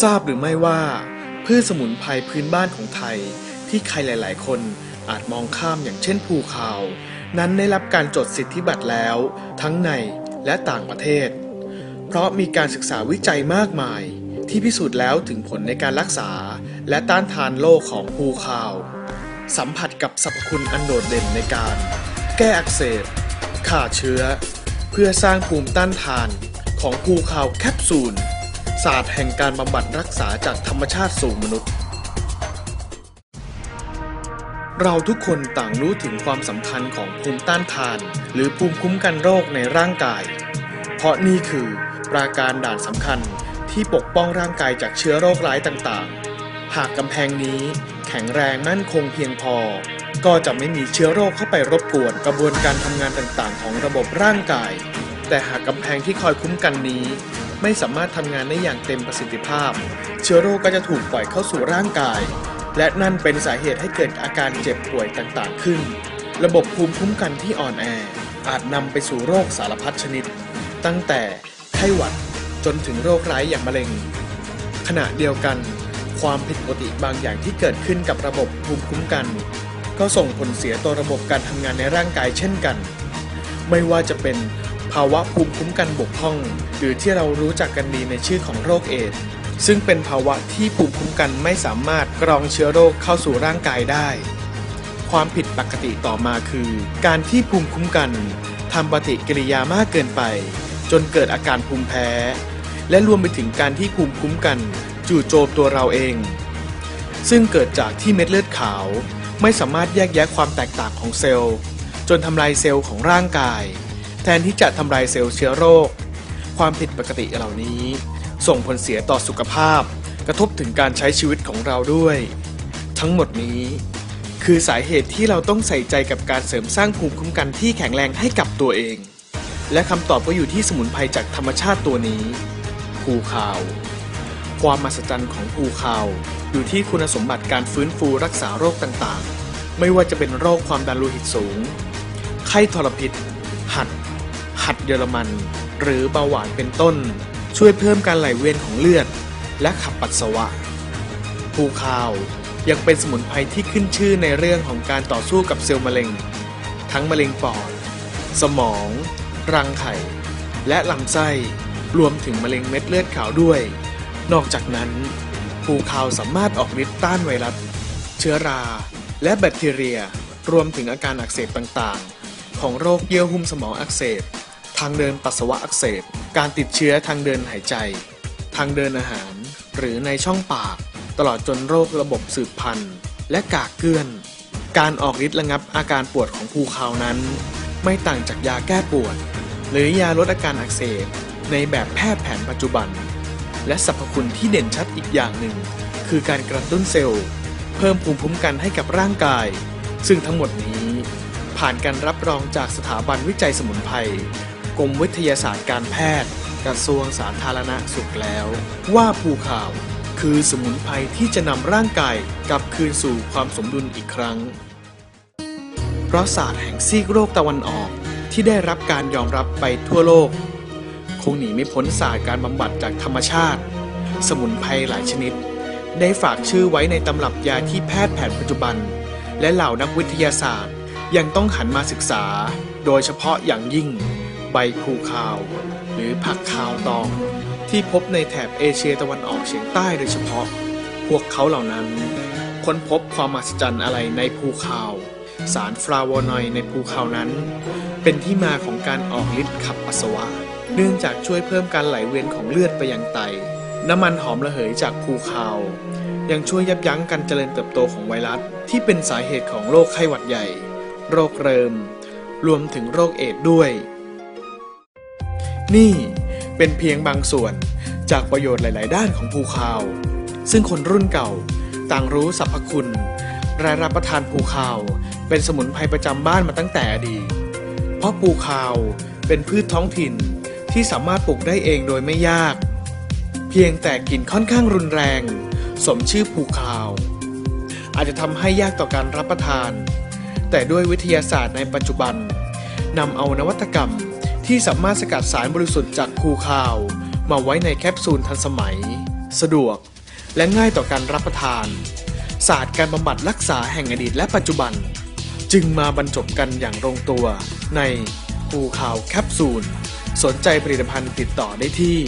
ทราบหรือไม่ว่า พืชสมุนไพรพื้นบ้านของไทย ที่ใครหลาย ๆ คนอาจมองข้ามอย่างเช่นภูคาว นั้นได้รับการจดสิทธิบัตรแล้ว ทั้งในและต่างประเทศ เพราะมีการศึกษาวิจัยมากมาย ที่พิสูจน์แล้วถึงผลในการรักษา และต้านทานโรคของภูคาว สัมผัสกับสรรพคุณอันโดดเด่นในการ แก้อักเสบฆ่าเชื้อ เพื่อสร้างภูมิต้านทานของภูคาวแคปซูล ศาสตร์แห่งการบำบัดรักษาจากธรรมชาติสู่มนุษย์ เราทุกคนต่างรู้ถึงความสำคัญของภูมิต้านทาน หรือภูมิคุ้มกันโรคในร่างกาย เพราะนี่คือปราการด่านสำคัญที่ปกป้องร่างกายจากเชื้อโรคร้ายต่างๆ หากกำแพงนี้แข็งแรงมั่นคงเพียงพอ ก็จะไม่มีเชื้อโรคเข้าไปรบกวนกระบวนการทำงานต่างๆ ของระบบร่างกาย แต่หากกำแพงที่คอยคุ้มกันนี้ ไม่สามารถทำงานได้อย่างเต็มประสิทธิภาพ เชื้อโรคก็จะถูกปล่อยเข้าสู่ร่างกาย และนั่นเป็นสาเหตุให้เกิดอาการเจ็บป่วยต่างๆ ขึ้น ระบบภูมิคุ้มกันที่อ่อนแอ อาจนำไปสู่โรคสารพัดชนิด ตั้งแต่ไข้หวัดจนถึงโรคร้ายอย่างมะเร็ง ขณะเดียวกัน ความผิดปกติบางอย่างที่เกิดขึ้นกับระบบภูมิคุ้มกัน ก็ส่งผลเสียต่อระบบการทำงานในร่างกายเช่นกัน ไม่ว่าจะเป็น ภาวะภูมิคุ้มกันบกพร่อง หรือที่เรารู้จักกันดีในชื่อของโรคเอดส์ซึ่งเป็นภาวะที่ภูมิคุ้มกันไม่สามารถกรองเชื้อโรคเข้าสู่ร่างกายได้ ความผิดปกติต่อมาคือ การที่ภูมิคุ้มกันทำปฏิกิริยามากเกินไป จนเกิดอาการภูมิแพ้ และรวมไปถึงการที่ภูมิคุ้มกัน จู่โจมตัวเราเอง ซึ่งเกิดจากที่เม็ดเลือดขาว ไม่สามารถแยกแยะความแตกต่างของเซลล์ จนทำลายเซลล์ของร่างกาย แทนที่จะทำลายเซลล์เชื้อโรค ความผิดปกติเหล่านี้ ส่งผลเสียต่อสุขภาพ กระทบถึงการใช้ชีวิตของเราด้วย ทั้งหมดนี้ คือสาเหตุที่เราต้องใส่ใจกับการเสริมสร้างภูมิคุ้มกันที่แข็งแรงให้กับตัวเอง และคำตอบก็อยู่ที่สมุนไพรจากธรรมชาติตัวนี้ภูคาว ความมหัศจรรย์ของภูคาวอยู่ที่คุณสมบัติการฟื้นฟูรักษาโรคต่างๆ ไม่ว่าจะเป็นโรคความดันโลหิตสูง ไข้ทรพิษ หัด หัดเยอรมัน หรือเบาหวานเป็นต้น ช่วยเพิ่มการไหลเวียนของเลือด และขับปัสสาวะภูคาวยังเป็นสมุนไพรที่ขึ้นชื่อในเรื่องของการต่อสู้กับเซลล์มะเร็ง ทั้งมะเร็งปอด สมอง รังไข่ และลำไส้ รวมถึงมะเร็งเม็ดเลือดขาวด้วย นอกจากนั้นภูคาวสามารถออกฤทธิ์ต้านไวรัส เชื้อรา และแบคทีเรีย รวมถึงอาการอักเสบต่างๆ ของโรคเยื่อหุ้มสมองอักเสบ ทางเดินปัสสาวะอักเสบ การติดเชื้อทางเดินหายใจ ทางเดินอาหาร หรือในช่องปาก ตลอดจนโรคระบบสืบพันธุ์ และกากเกลื่อน การออกฤทธิ์ระงับอาการปวดของภูคาวนั้น ไม่ต่างจากยาแก้ปวด หรือยาลดอาการอักเสบในแบบแพทย์แผนปัจจุบัน และสรรพคุณที่เด่นชัดอีกอย่างหนึ่ง คือการกระตุ้นเซลล์ เพิ่มภูมิคุ้มกันให้กับร่างกาย ซึ่งทั้งหมดนี้ผ่านการรับรองจากสถาบันวิจัยสมุนไพร กรมวิทยาศาสตร์การแพทย์ กระทรวงสาธารณสุขแล้ว ว่าภูขาวคือสมุนไพรที่จะนำร่างกายกลับคืนสู่ความสมดุลอีกครั้ง เพราะศาสตร์แห่งซีกโลกตะวันออกที่ได้รับการยอมรับไปทั่วโลก คงหนีไม่พ้นศาสตร์การบำบัดจากธรรมชาติ สมุนไพรหลายชนิด ได้ฝากชื่อไว้ในตำรับยาที่แพทย์แผนปัจจุบัน และเหล่านักวิทยาศาสตร์ยังต้องหันมาศึกษา โดยเฉพาะอย่างยิ่ง ใบพลูคาว หรือผักคาวตอง ที่พบในแถบเอเชียตะวันออกเฉียงใต้โดยเฉพาะ พวกเขาเหล่านั้น ค้นพบความมหัศจรรย์อะไรในภูคาว สารฟลาวนอยในภูคาวนั้น เป็นที่มาของการออกฤทธิ์ขับปัสสาวะ เนื่องจากช่วยเพิ่มการไหลเวียนของเลือดไปยังไต น้ำมันหอมระเหยจากภูคาว ยังช่วยยับยั้งการเจริญเติบโตของไวรัส ที่เป็นสาเหตุของโรคไข้หวัดใหญ่ โรคเริมรวมถึงโรคเอดส์ด้วย นี่เป็นเพียงบางส่วนจากประโยชน์หลาย ๆ ด้านของภูคาว ซึ่งคนรุ่นเก่าต่างรู้สรรพคุณและรับประทานภูคาว เป็นสมุนไพรประจำบ้านมาตั้งแต่อดีต เพราะภูคาวเป็นพืชท้องถิ่นที่สามารถปลูกได้เองโดยไม่ยาก เพียงแต่กลิ่นค่อนข้างรุนแรง สมชื่อภูคาว อาจจะทำให้ยากต่อการรับประทาน แต่ด้วยวิทยาศาสตร์ในปัจจุบันนำเอานวัตกรรม ที่สามารถสกัดสารบริสุทธิ์จากคูคาว มาไว้ในแคปซูลทันสมัย สะดวก และง่ายต่อการรับประทาน ศาสตร์การบำบัดรักษาแห่งอดีตและปัจจุบัน จึงมาบรรจบกันอย่างลงตัวในคูข่าวแคปซูล สนใจผลิตภัณฑ์ติดต่อได้ที่